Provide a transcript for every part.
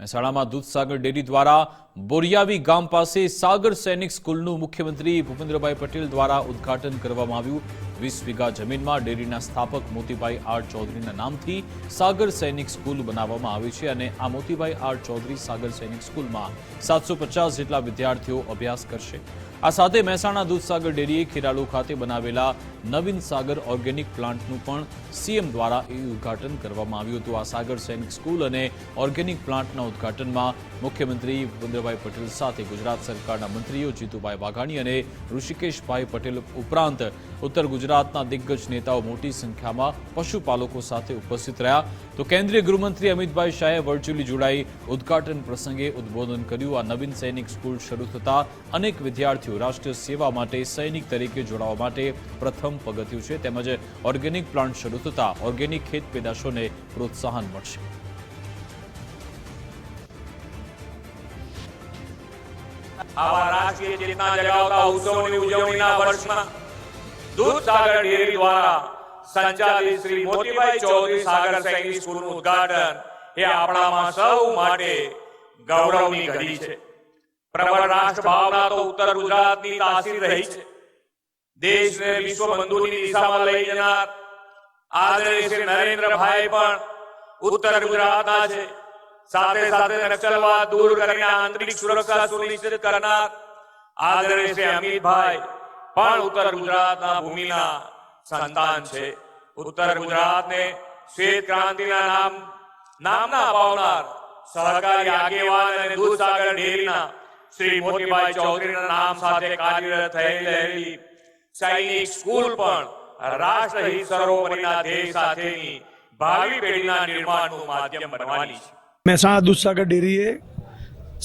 મહેસાણામાં દૂધસાગર ડેરી દ્વારા બોરિયાવી ગામ પાસે સાગર સૈનિક સ્કૂલનું મુખ્યમંત્રી ભૂપેન્દ્રભાઈ પટેલ દ્વારા ઉદ્ઘાટન કરવામાં આવ્યું. વીસ વીઘા જમીનમાં ડેરીના સ્થાપક મોતીભાઈ આર ચૌધરીના નામથી સાગર સૈનિક સ્કૂલ બનાવવામાં આવી છે અને આ મોતીભાઈ આર ચૌધરી સાગર સૈનિક સ્કૂલમાં સાતસો પચાસ જેટલા વિદ્યાર્થીઓ અભ્યાસ કરશે. આ સાથે મહેસાણા દૂધસાગર ડેરીએ ખેરાલુ ખાતે બનાવેલા નવીન સાગર ઓર્ગેનિક પ્લાન્ટનું પણ સીએમ દ્વારા એ ઉદ્ઘાટન કરવામાં આવ્યું હતું. આ સાગર સૈનિક સ્કૂલ અને ઓર્ગેનિક પ્લાન્ટના ઉદ્ઘાટનમાં મુખ્યમંત્રી ભૂપેન્દ્રભાઈ પટેલ સાથે ગુજરાત સરકારના મંત્રીઓ જીતુભાઈ વાઘાણી અને ઋષિકેશભાઈ પટેલ ઉપરાંત ઉત્તર ગુજરાતના દિગ્ગજ નેતાઓ મોટી સંખ્યામાં પશુપાલકો સાથે ઉપસ્થિત રહ્યા. તો કેન્દ્રીય ગૃહમંત્રી અમિતભાઈ શાહે વર્ચ્યુઅલી જોડાઈ ઉદઘાટન પ્રસંગે ઉદબોધન કર્યું. આ નવીન સૈનિક સ્કૂલ શરૂ થતા અનેક વિદ્યાર્થીઓ રાષ્ટ્રીય સેવા માટે સૈનિક તરીકે જોડાવા માટે પ્રથમ પગથિયું છે. તેમજ ઓર્ગેનિક પ્લાન્ટ શરૂ થતા ઓર્ગેનિક ખેત પેદાશોને પ્રોત્સાહન મળશે. આવા રાષ્ટ્રીય ચેતના જગાવતા ઉત્સવની ઉજવણીના વર્ષમાં દૂધસાગર ડેરી દ્વારા સંચાલિત શ્રી મોતીભાઈ ચૌધરી સાગર સૈનિક સ્કૂલનું ઉદઘાટન એ આપણામાં સૌ માટે ગૌરવની ઘડી છે. પ્રબળ રાષ્ટ્ર ભાવના તો ઉત્તર ગુજરાતની તાસીર રહી છે. દેશને વિશ્વ બંધુની દિશામાં લઈ જનાર આદરણીય શ્રી નરેન્દ્રભાઈ પણ ઉત્તર ગુજરાતના છે. સાથે સાથે નક્સલવાદ દૂર કરીને આંતરિક સુરક્ષા સુનિશ્ચિત કરનાર આદરણીય શ્રી અમિતભાઈ પણ ઉત્તર ગુજરાતના ભૂમિના સંતાન છે. ઉત્તર ગુજરાતને શ્વેત ક્રાંતિના નામ, નામના અપાવનાર સહકારી આગેવાન અને દૂધસાગર ડેરીના શ્રી મોતીભાઈ ચૌધરીના નામ સાથે કાર્યરત રહેલી સૈનિક સ્કૂલ પણ રાષ્ટ્રહિત સરોવરીના ધ્યેય સાથેની ભાવિ પેઢીના નિર્માણનું માધ્યમ બનવાની છે. મહેસાણા દૂધસાગર ડેરીએ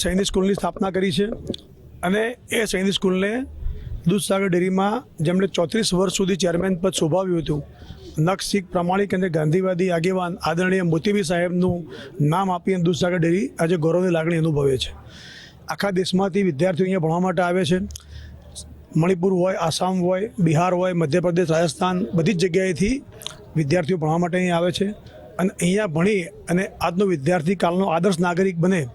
સૈનિક સ્કૂલની સ્થાપના કરી છે અને એ સૈનિક સ્કૂલને દૂધસાગર ડેરીમાં જેમણે ચોત્રીસ વર્ષ સુધી ચેરમેન પદ શોભાવ્યું હતું નખશીખ પ્રમાણિક અને ગાંધીવાદી આગેવાન આદરણીય મોતીબી સાહેબનું નામ આપી દૂધસાગર ડેરી આજે ગૌરવની લાગણી અનુભવે છે. આખા દેશમાંથી વિદ્યાર્થીઓ અહીંયા ભણવા માટે આવે છે. મણિપુર હોય, આસામ હોય, બિહાર હોય, મધ્યપ્રદેશ, રાજસ્થાન, બધી જ જગ્યાએથી વિદ્યાર્થીઓ ભણવા માટે અહીં આવે છે. અને અહીંયા ભણી અને આજનો વિદ્યાર્થી કાલનો આદર્શ નાગરિક બને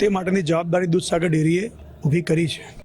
તે માટેની જવાબદારી દૂધસાગર ડેરીએ ઊભી કરી છે.